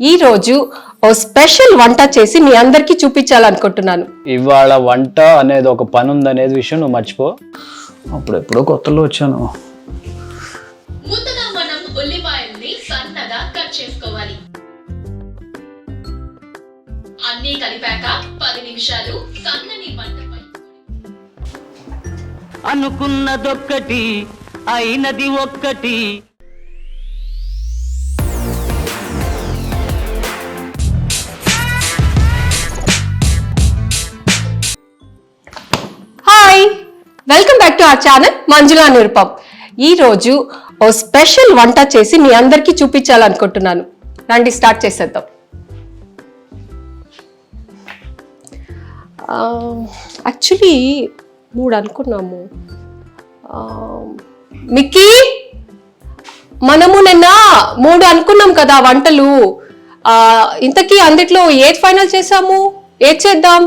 ఈ రోజు ఓ స్పెషల్ వంట చేసి మీ అందరికీ చూపించాలనుకుంటున్నాను. ఇవాళ వంట అనేది ఒక పని ఉందనేది విషయం నువ్వు మర్చిపో. అప్పుడు ఎప్పుడో కొత్తలో వచ్చాను. ముందుగా మనం ఉల్లిపాయల్ని సన్నగా కట్ చేసుకోవాలి. అన్నీ కలిపాక పది నిమిషాలు సన్నని మంటపై అనుకున్నదొక్కటి అయినది ఒక్కటి. Welcome back to our channel Manjula Nirupam ఈరోజు ఓ స్పెషల్ వంట చేసి మీ అందరికీ చూపించాలనుకుంటున్నాను. రండి స్టార్ట్ చేసేద్దాం. యాక్చువల్లీ మూడు అనుకున్నాము. మిక్కీ మనము నిన్న మూడు అనుకున్నాం కదా వంటలు. ఇంతకీ అందుట్లో ఏది ఫైనల్ చేసాము ఏది చేద్దాం?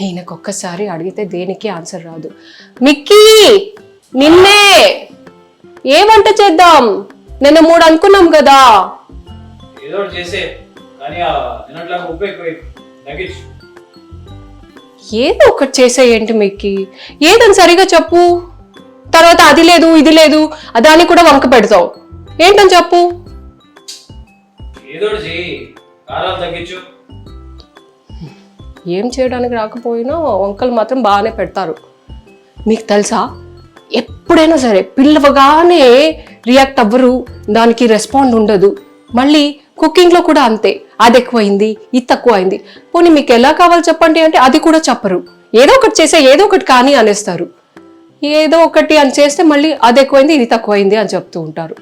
ఈయనకు ఒక్కసారి అడిగితే దేనికి ఆన్సర్ రాదు. మిక్కీ నిన్నే ఏ వంట చేద్దాం? నిన్న మూడు అనుకున్నాం కదా. ఏదో చేసే కానీ ఒకటి చేసేయండి మిక్కీ. ఏదని సరిగా చెప్పు. తర్వాత అది లేదు ఇది లేదు దాన్ని కూడా వంక పెడతావు. ఏంటని చెప్పు? ఏం చేయడానికి రాకపోయినా వంకలు మాత్రం బాగానే పెడతారు. మీకు తెలుసా? ఎప్పుడైనా సరే పిల్లవగానే రియాక్ట్ అవ్వరు దానికి రెస్పాండ్ ఉండదు. మళ్ళీ కుకింగ్లో కూడా అంతే అది ఎక్కువైంది ఇది తక్కువ అయింది పోనీ మీకు ఎలా కావాలి చెప్పండి అంటే అది కూడా చెప్పరు. ఏదో ఒకటి చేసే ఏదో ఒకటి కానీ అనేస్తారు. ఏదో ఒకటి అని చేస్తే మళ్ళీ అది ఎక్కువైంది ఇది తక్కువైంది అని చెప్తూ ఉంటారు.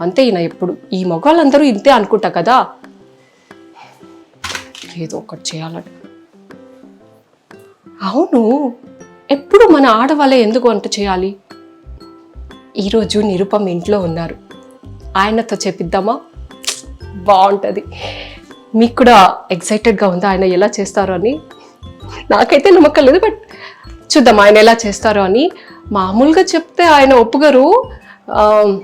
అంతే ఈయన ఎప్పుడు. ఈ మగాళ్ళందరూ ఇంతే అనుకుంటా కదా? ఏదో ఒకటి చేయాలంటే. అవును. ఎప్పుడు మన ఆడవాళ్ళే ఎందుకు వంట చేయాలి? ఈరోజు నిరుపం ఇంట్లో ఉన్నారు. ఆయనతో చెప్పిద్దామా? బాగుంటుంది. మీకు కూడా ఎక్సైటెడ్గా ఉందా? ఆయన ఎలా చేస్తారో అని? నాకైతే నమ్మకం లేదు బట్ చూద్దాం ఆయన ఎలా చేస్తారో అని. మామూలుగా చెప్తే ఆయన ఒప్పుగారు.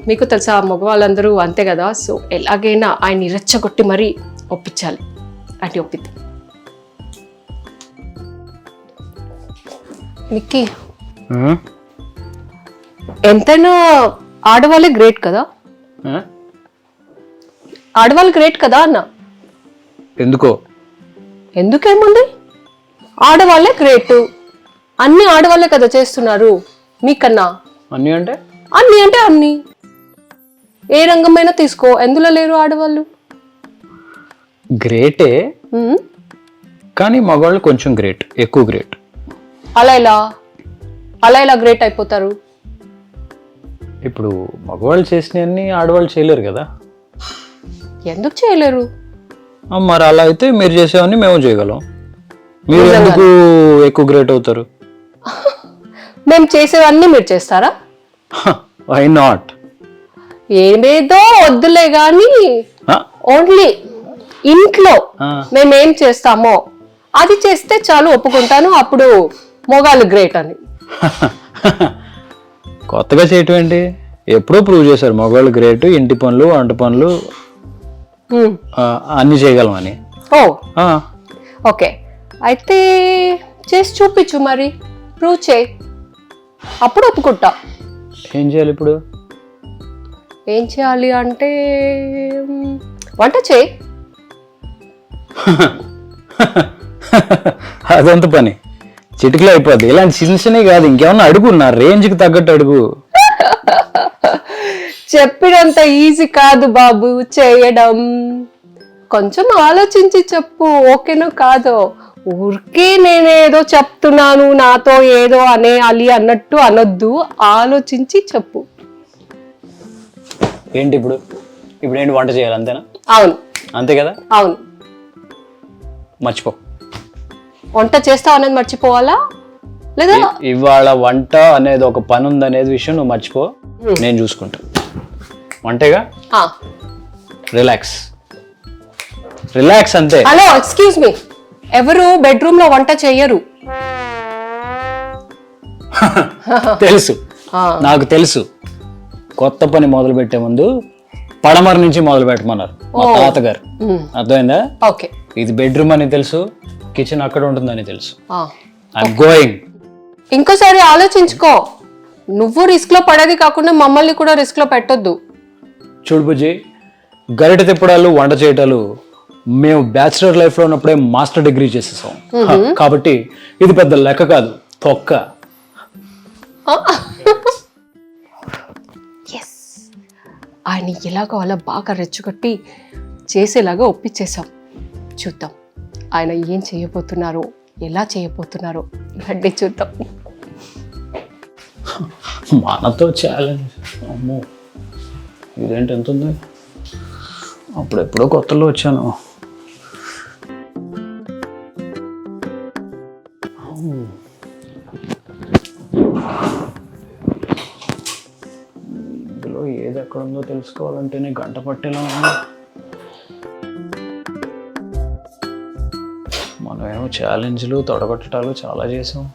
మీకు తెలుసా మగవాళ్ళందరూ అంతే కదా. సో ఎలాగైనా ఆయన్ని రెచ్చగొట్టి మరీ ఒప్పించాలి. అంటే ఒప్పిద్దాం. మిక్కీ ఎంతైనా ఆడవాళ్ళే గ్రేట్ కదా? ఆడవాళ్ళు గ్రేట్ కదా అన్న? ఎందుకో? ఎందుకేముంది? ఆడవాళ్ళే గ్రేట్. అన్ని ఆడవాళ్ళే కదా చేస్తున్నారు మీకన్నా. అన్నీ అంటే? అన్ని అంటే అన్ని. ఏ రంగమైనా తీసుకో. ఎందులో లేరు ఆడవాళ్ళు? గ్రేటే. కానీ మగవాళ్ళు కొంచెం గ్రేట్. ఎక్కువ గ్రేట్. అలా ఎలా అలా ఎలా గ్రేట్ అయిపోతారు. ఇప్పుడు మగవాళ్ళు చేసినవన్నీ ఆడవాళ్ళు చేయలేరు కదా? ఎందుకు చేయలేరు? ఆ, మరి అలా అయితే మీరు చేసేవన్నీ మేము చేయగలం. మీరు ఎందుకు ఎక్కువ గ్రేట్ అవుతారు? మేము చేసేవన్నీ మీరు చేస్తారా? వై నాట్ ఏమేదో వద్దులే కానీ ఓన్లీ ఇంట్లో మేమేం చేస్తామో అది చేస్తే చాలు ఒప్పుకుంటాను. అప్పుడు మొగాలు గ్రేట్ అని. కొత్తగా చేయటం ఏంటి? ఎప్పుడో ప్రూవ్ చేశారు. మగవాళ్ళు గ్రేట్ ఇంటి పనులు వంట పనులు అన్నీ చేయగలమని. ఓ. ఓకే. అయితే చేసి చూపించు మరి. ప్రూవ్ చేయి. అప్పుడు ఒప్పుకుంటా. ఏం చేయాలి ఇప్పుడు? ఏం చేయాలి అంటే వంట చేయి. అదంత పని. చిటికలో అయిపోద్ది. ఇలాంటి చిన్నవి కాదు. ఇంకేమన్నా అడుగు నా రేంజ్కి తగ్గట్టు అడుగు. చెప్పినంత ఈజీ కాదు బాబు చేయడం. కొంచెం ఆలోచించి చెప్పు ఓకేనో కాదో? ఊరికే నేనేదో చెప్తున్నాను నాతో ఏదో అనేయాలి అన్నట్టు అనొద్దు. ఆలోచించి చెప్పు. ఏంటి ఇప్పుడు? ఇప్పుడు ఏంటి వంట చేయాలి అంతేనా? అవును. అంతే కదా? అవును. మర్చిపో. వంట చేస్తావు అనేది మర్చిపోవాలా? లేదా ఇవాళ వంట అనేది ఒక పని ఉందనేది విషయం నువ్వు మర్చిపో. నేను చూసుకుంటా. వంటేగా. రిలాక్స్. రిలాక్స్ అంతే. Hello excuse me. ఎవరు బెడ్రూమ్లో వంట చెయ్యరు? తెలుసు. నాకు తెలుసు. కొత్త పని మొదలు పెట్టే ముందు పడమర నుంచి మొదలు పెట్టమన్నారు మా తాతగారు. అర్థమైందా? ఓకే. ఇది బెడ్రూమ్ అని తెలుసు కిచెన్ అక్కడ ఉంటుందని తెలుసు. ఐఎమ్ గోయింగ్ ఇంకోసారి ఆలోచించుకో. నువ్వు రిస్క్లో పడేది కాకుండా మమ్మల్ని కూడా రిస్క్లో పెట్టొద్దు. చూడు బుజ్జి గరిట తిప్పడాలు వంట చేయటాలు మేము బ్యాచిలర్ లైఫ్లో ఉన్నప్పుడే మాస్టర్ డిగ్రీ చేసేసాం. కాబట్టి ఇది పెద్ద లెక్క కాదు తొక్క. ఎస్ ఆయన ఎలాగో అలా బాగా రెచ్చగొట్టి చేసేలాగా ఒప్పించేశాం. చూద్దాం. ఆయన ఏం చేయబోతున్నారో ఎలా చేయబోతున్నారో రండి చూద్దాం. మనతో ఛాలెంజ్ అమ్మో ఇదేంటి ఎంత ఉంది? అప్పుడెప్పుడో కొత్తలో వచ్చాను. ఇందులో ఏది ఎక్కడ ఉందో తెలుసుకోవాలంటేనే గంట పట్టేలా ఛాలెంజ్లు తొడగొట్టడాలు చాలా చేసాం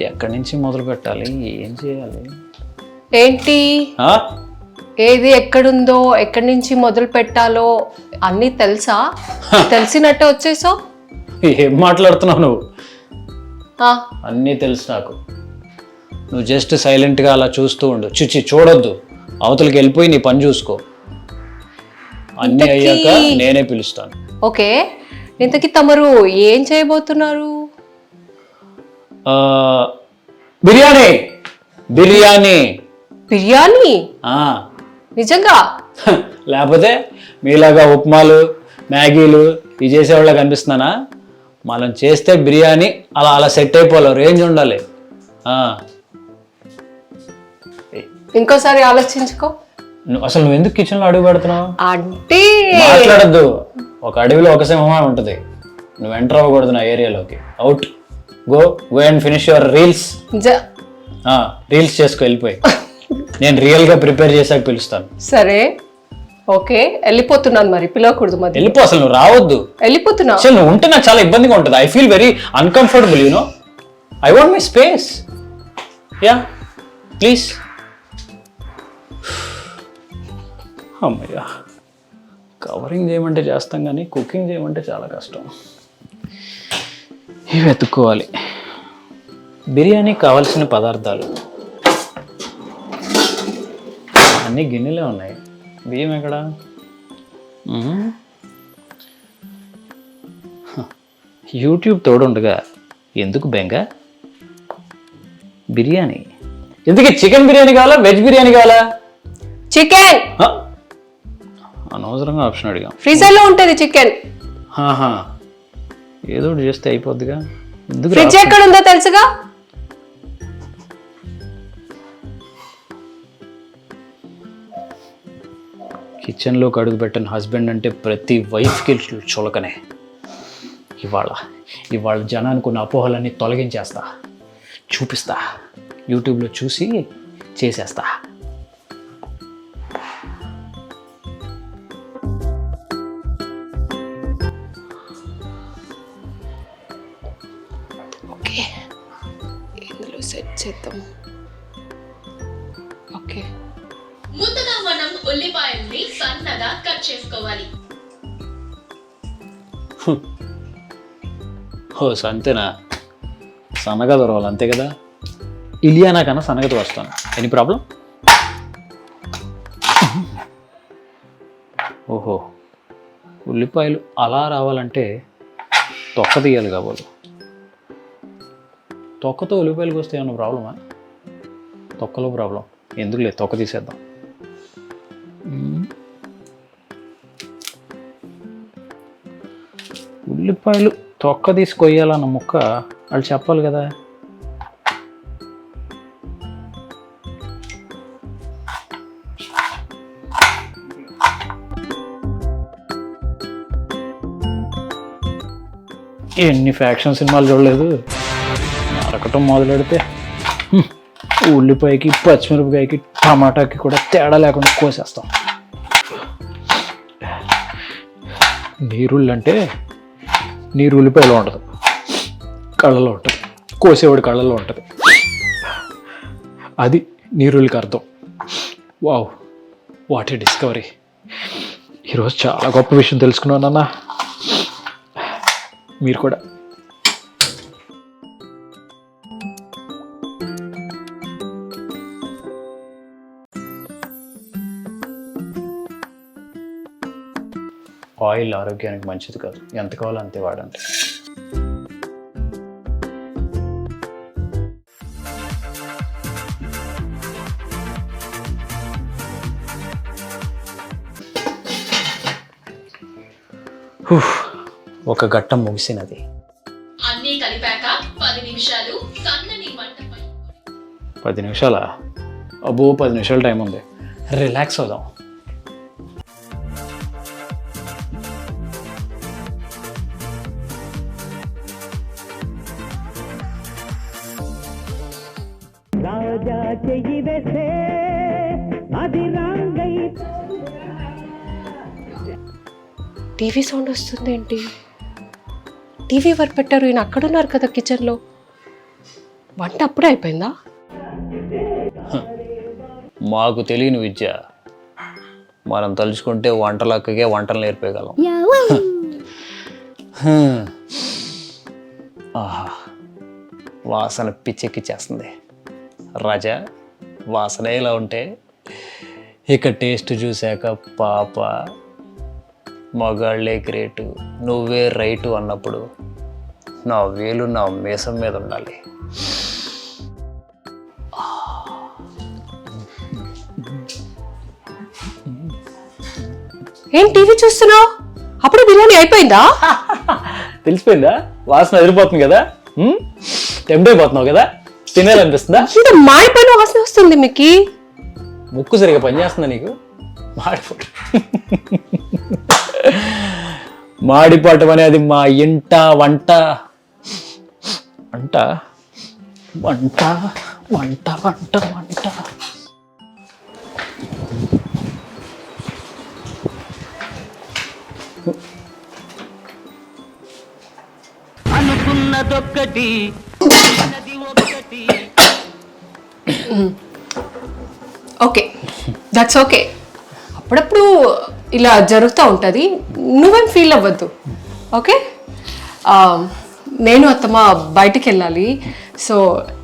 ఎక్కడి నుంచి మొదలు పెట్టాలి? ఏం చేయాలి? ఏంటి? ఏది ఎక్కడుందో ఎక్కడి నుంచి మొదలు పెట్టాలో అన్నీ తెలుసా? తెలిసినట్టే వచ్చేసావు? ఏం మాట్లాడుతున్నావు నువ్వు? ఆ, అన్నీ తెలుసు నాకు. నువ్వు జస్ట్ సైలెంట్గా అలా చూస్తూ ఉండు. చుచి చూడొద్దు. అవతలకి వెళ్ళిపోయి నీ పని చూసుకో. అన్నీ అయ్యాక నేనే పిలుస్తాను. ఓకే. ఇంతకీ తమరు ఏం చేయబోతున్నారు? బిర్యానీ. బిర్యానీ. బిర్యానీ. నిజంగా? లేకపోతే మీలాగా ఉప్మాలు మ్యాగీలు ఇవి చేసేవాళ్ళ కనిపిస్తున్నానా మనం చేస్తే బిర్యానీ అలా అలా సెట్ అయిపోవాలి రేంజ్ ఉండాలి. ఇంకోసారి ఆలోచించుకో. అసలు నువ్వు ఎందుకు కిచెన్లో అడుగు పెడుతున్నావు? అంటే మాట్లాడద్దు. ఒక అడవిలో ఒక సింహమే ఉంటుంది. నువ్వు ఎంటర్ అవ్వకూడదు నా ఏరియాలోకి out go go and finish your reels జ- రీల్స్ చేసుకో వెళ్ళిపోయి. నేను రియల్గా ప్రిపేర్ చేశాక పిలుస్తాను. సరే. ఓకే. వెళ్ళిపోతున్నాను మరి. పిలవకూడదు మధ్య వెళ్ళిపో అసలు నువ్వు రావద్దు. వెళ్ళిపోతున్నా. అసలు నువ్వు ఉంటే నాకు చాలా ఇబ్బందిగా ఉంటుంది. I feel very uncomfortable you know I want my space ya please అమ్మయ్యా. కవరింగ్ చేయమంటే చేస్తాం కానీ కుకింగ్ చేయమంటే చాలా కష్టం. ఇవి వెతుక్కోవాలి. బిర్యానీ కావాల్సిన పదార్థాలు. అన్ని గిన్నెలే ఉన్నాయి. బియ్యం ఎక్కడ. యూట్యూబ్ తోడుండగా ఎందుకు బెంగ? బిర్యానీ. ఎందుకు చికెన్ బిర్యానీ కావాలా వెజ్ బిర్యానీ కావాలా? చికెన్? అనవసరంగా ఆప్షన్ అడిగాం. ఫ్రీజర్లో ఉంటది చికెన్. ఏదో ఒకటి చేస్తే అయిపోద్దిగా. ఎందుకు ఫ్రిడ్జ్ ఎక్కడ ఉందో తెలుసుగా? కిచెన్లోకి అడుగు పెట్టిన హస్బెండ్ అంటే ప్రతి వైఫ్కి చులకనే. ఇవాళ ఇవాళ జనానికి ఉన్న అపోహలన్నీ తొలగించేస్తా. చూపిస్తా. యూట్యూబ్లో చూసి చేసేస్తా. చేసుకోవాలి. ఓ అంతేనా సన్నగా దొరవాలి అంతే కదా? ఇలియానా కన్నా సన్నగా వస్తాను ఎనీ ప్రాబ్లం ఓహో. ఉల్లిపాయలు అలా రావాలంటే తొక్క తీయాలి కాబోలు. తొక్కతో ఉల్లిపాయలకు వస్తే ఏమన్నా ప్రాబ్లమా? తొక్కలో ప్రాబ్లం. ఎందుకు లేదు తొక్క తీసేద్దాం. ఉల్లిపాయలు తొక్క తీసి కొయ్యాలన్న ముక్క వాళ్ళు చెప్పాలి కదా. ఎన్ని ఫ్యాక్షన్ సినిమాలు చూడలేదు. నరకటం మొదలెడితే ఉల్లిపాయకి పచ్చిమిరపకాయకి టమాటాకి కూడా తేడా లేకుండా కోసేస్తాం. నీరుళ్ళు అంటే నీరు ఉల్లిపాయలో ఉండదు కళ్ళలో ఉంటుంది. కోసేవాడి కళ్ళలో ఉంటుంది. అది నీరులకి అర్థం. వావ్ వాట్ ఏ డిస్కవరీ ఈరోజు చాలా గొప్ప విషయం తెలుసుకున్నాను అన్న మీరు కూడా ఆయిల్ ఆరోగ్యానికి మంచిది కాదు. ఎంత కావాలో అంతే వాడండి. హుఫ్, ఒక ఘట్టం ముగిసినది. అన్నీ కలిపాక పది నిమిషాలు సన్నని మంటపై పది నిమిషాలా? అబ్బో పది నిమిషాల టైం ఉంది. రిలాక్స్ అవుదాం. రాజా చెయ్యి వేస్తే అది రాంగై. టీవీ సౌండ్ వస్తుంది ఏంటి టీవీ ఎవరు పెట్టారు? ఈయన అక్కడున్నారు కదా కిచెన్లో. వంట అప్పుడే అయిపోయిందా? మాకు తెలియని విద్య. మనం తలుచుకుంటే వంటలక్కగే వంటలు నేర్పేయగలం. ఆహా వాసన పిచ్చెక్కిచ్చేస్తుంది. రాజా వాసన ఇలా ఉంటే ఇక టేస్ట్ చూశాక పాప మగాళ్ళే గ్రేటు నువ్వే రైటు అన్నప్పుడు నా వేలు నా మీసం మీద ఉండాలి. ఏం టీవీ చూస్తున్నావు? అప్పుడు బిర్యానీ అయిపోయిందా? తెలిసిపోయిందా? వాసన ఎదిరిపోతుంది కదా? టెంప్ట్ అయిపోతున్నావు కదా? తినేయాలనిపిస్తుందా ఇంత మాడిపోయిన వాసన వస్తుంది మీకు. ముక్కు సరిగా పనిచేస్తుందా నీకు? మాడిపోటు మాడిపోవటం అనేది మా ఇంట వంట. వంట? వంట వంట వంట వంట. అనుకున్నదొక్కటి ఓకే దట్స్ ఓకే అప్పుడప్పుడు ఇలా జరుగుతూ ఉంటుంది. నువ్వేం ఫీల్ అవ్వద్దు. ఓకే ఆ, నేను అత్తమ్మ బయటికి వెళ్ళాలి సో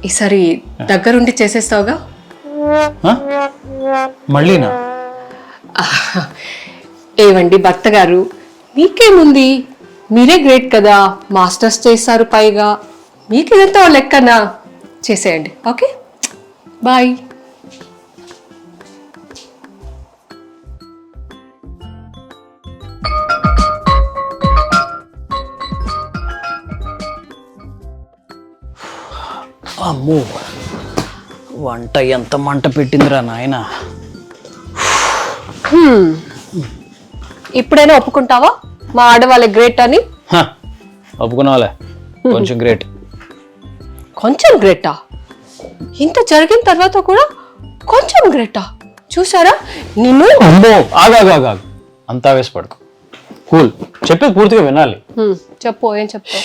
ఈసారి దగ్గరుండి చేసేస్తావుగా? మళ్ళీనా? ఏవండి భర్త గారు? మీకేముంది? మీరే గ్రేట్ కదా. మాస్టర్స్ చేస్తారు పైగా. మీకు ఇదంతా లెక్కనా చేసేయండి. ఓకే? బాయ్. అమ్మో వంట ఎంత మంట పెట్టిందిరా నాయన? ఇప్పుడైనా ఒప్పుకుంటావా? మా ఆడవాళ్ళ గ్రేట్ అని. ఒప్పుకున్నావాలే. కొంచెం గ్రేట్. కొంచెం గ్రేటా? ఇంత జరిగిన తర్వాత కూడా కొంచెం గ్రేటా? చూసారా నిన్ను అమ్మో ఆగాగాగా అంతా వేసిపడుకో కూల్. చెప్పేది పూర్తిగా వినాలి. చెప్పు ఏం చెప్తావు?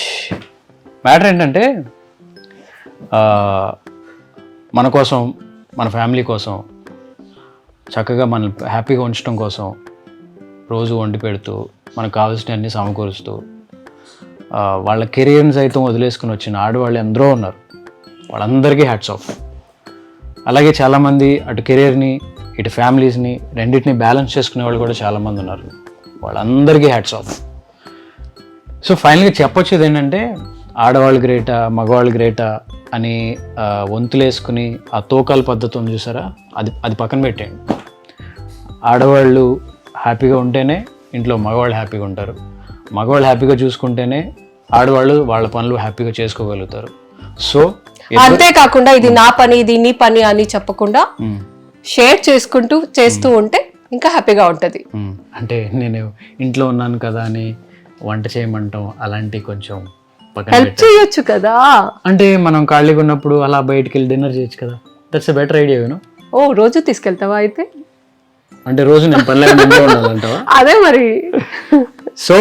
మ్యాటర్ ఏంటంటే ఆ, మన కోసం మన ఫ్యామిలీ కోసం చక్కగా మన హ్యాపీగా ఉంచడం కోసం రోజు వండి పెడుతూ మనకు కావాల్సినవన్నీ సమకూరుస్తూ వాళ్ళ కెరీర్ని సైతం వదిలేసుకుని వచ్చిన ఆడవాళ్ళు ఎందరో ఉన్నారు. వాళ్ళందరికీ హ్యాట్స్ ఆఫ్ అలాగే చాలామంది అటు కెరియర్ని ఇటు ఫ్యామిలీస్ని రెండింటిని బ్యాలెన్స్ చేసుకునే వాళ్ళు కూడా చాలామంది ఉన్నారు. వాళ్ళందరికీ హ్యాట్స్ ఆఫ్ సో ఫైనల్గా చెప్పొచ్చేది ఏంటంటే ఆడవాళ్ళు గ్రేటా మగవాళ్ళు గ్రేటా అని వంతులేసుకుని ఆ తోకాల పద్ధతి ఉంది చూసారా? అది అది పక్కన పెట్టేయండి. ఆడవాళ్ళు హ్యాపీగా ఉంటేనే ఇంట్లో మగవాళ్ళు హ్యాపీగా ఉంటారు. మగవాళ్ళు హ్యాపీగా చూసుకుంటేనే ఆడవాళ్ళు వాళ్ళ పనులు హ్యాపీగా చేసుకోగలుగుతారు. సో అంతేకాకుండా ఇది నా పని ఇది నీ పని అని చెప్పకుండా షేర్ చేసుకుంటూ చేస్తూ ఉంటే ఇంకా హ్యాపీగా ఉంటది. అంటే నేను ఇంట్లో ఉన్నాను కదా అని వంట చేయమంటాం అలాంటి కొంచెం హెల్ప్. చేయొచ్చు కదా. అంటే మనం ఖాళీగా ఉన్నప్పుడు అలా బయటికి వెళ్ళి డిన్నర్ చేయొచ్చు కదా. That's a better idea you know ఓ రోజు తీసుకెళ్తావా అయితే? అంటే రోజు నేను పని అదే మరి. సో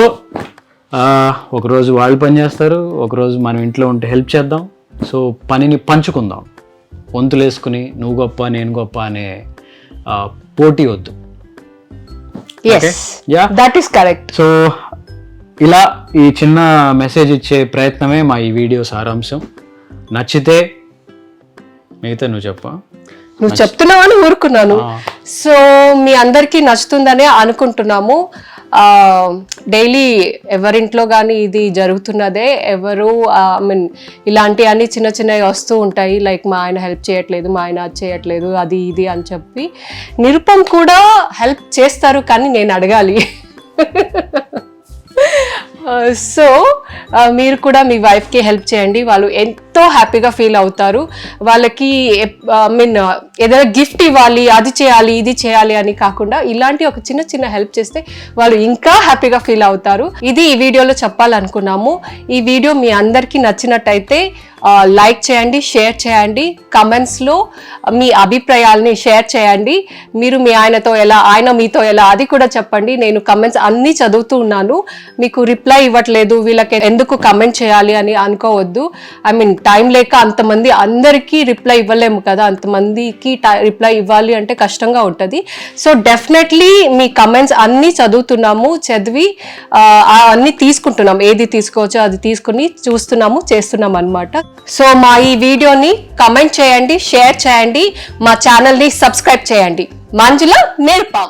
ఒకరోజు వాళ్ళు పని చేస్తారు ఒకరోజు మనం ఇంట్లో ఉంటే హెల్ప్ చేద్దాం. సో పనిని పంచుకుందాం. వంతులు వేసుకుని నువ్వు గొప్ప నేను గొప్ప అనే పోటీ వద్దు. దట్ ఈస్ కరెక్ట్ సో ఇలా ఈ చిన్న మెసేజ్ ఇచ్చే ప్రయత్నమే మా ఈ వీడియో సారాంశం. నచ్చితే మిగతా నువ్వు చెప్ప. నువ్వు చెప్తున్నావని ఊరుకున్నాను. ఆ. సో మీ అందరికీ నచ్చుతుందనే అనుకుంటున్నాము. డైలీ ఎవరింట్లో కానీ ఇది జరుగుతున్నదే ఎవరు ఐ మీన్ ఇలాంటి అన్ని చిన్న చిన్నవి వస్తూ ఉంటాయి. లైక్ మా ఆయన హెల్ప్ చేయట్లేదు మా ఆయన అది చేయట్లేదు అది ఇది అని చెప్పి. నిరుపం కూడా హెల్ప్ చేస్తారు కానీ నేను అడగాలి. సో మీరు కూడా మీ వైఫ్కి హెల్ప్ చేయండి. వాళ్ళు ఎంతో ఎంతో హ్యాపీగా ఫీల్ అవుతారు. వాళ్ళకి ఐ మీన్ ఏదైనా గిఫ్ట్ ఇవ్వాలి అది చేయాలి ఇది చేయాలి అని కాకుండా ఇలాంటి ఒక చిన్న చిన్న హెల్ప్ చేస్తే వాళ్ళు ఇంకా హ్యాపీగా ఫీల్ అవుతారు. ఇది ఈ వీడియోలో చెప్పాలనుకున్నాము. ఈ వీడియో మీ అందరికీ నచ్చినట్టయితే లైక్ చేయండి షేర్ చేయండి కమెంట్స్లో మీ అభిప్రాయాల్ని షేర్ చేయండి. మీరు మీ ఆయనతో ఎలా ఆయన మీతో ఎలా అది కూడా చెప్పండి. నేను కమెంట్స్ అన్నీ చదువుతూ ఉన్నాను. మీకు రిప్లై ఇవ్వట్లేదు వీళ్ళకి ఎందుకు కమెంట్ చేయాలి అని అనుకోవద్దు. ఐ మీన్ టైం లేక అంతమంది అందరికీ రిప్లై ఇవ్వలేము కదా. అంతమందికి రిప్లై ఇవ్వాలి అంటే కష్టంగా ఉంటుంది. సో డెఫినెట్లీ మీ కమెంట్స్ అన్నీ చదువుతున్నాము. చదివి అన్నీ తీసుకుంటున్నాం. ఏది తీసుకోవచ్చో అది తీసుకుని చూస్తున్నాము చేస్తున్నాం అన్నమాట. సో మా ఈ వీడియోని కమెంట్ చేయండి షేర్ చేయండి. మా ఛానల్ని సబ్స్క్రైబ్ చేయండి. మంజుల నేర్పాం.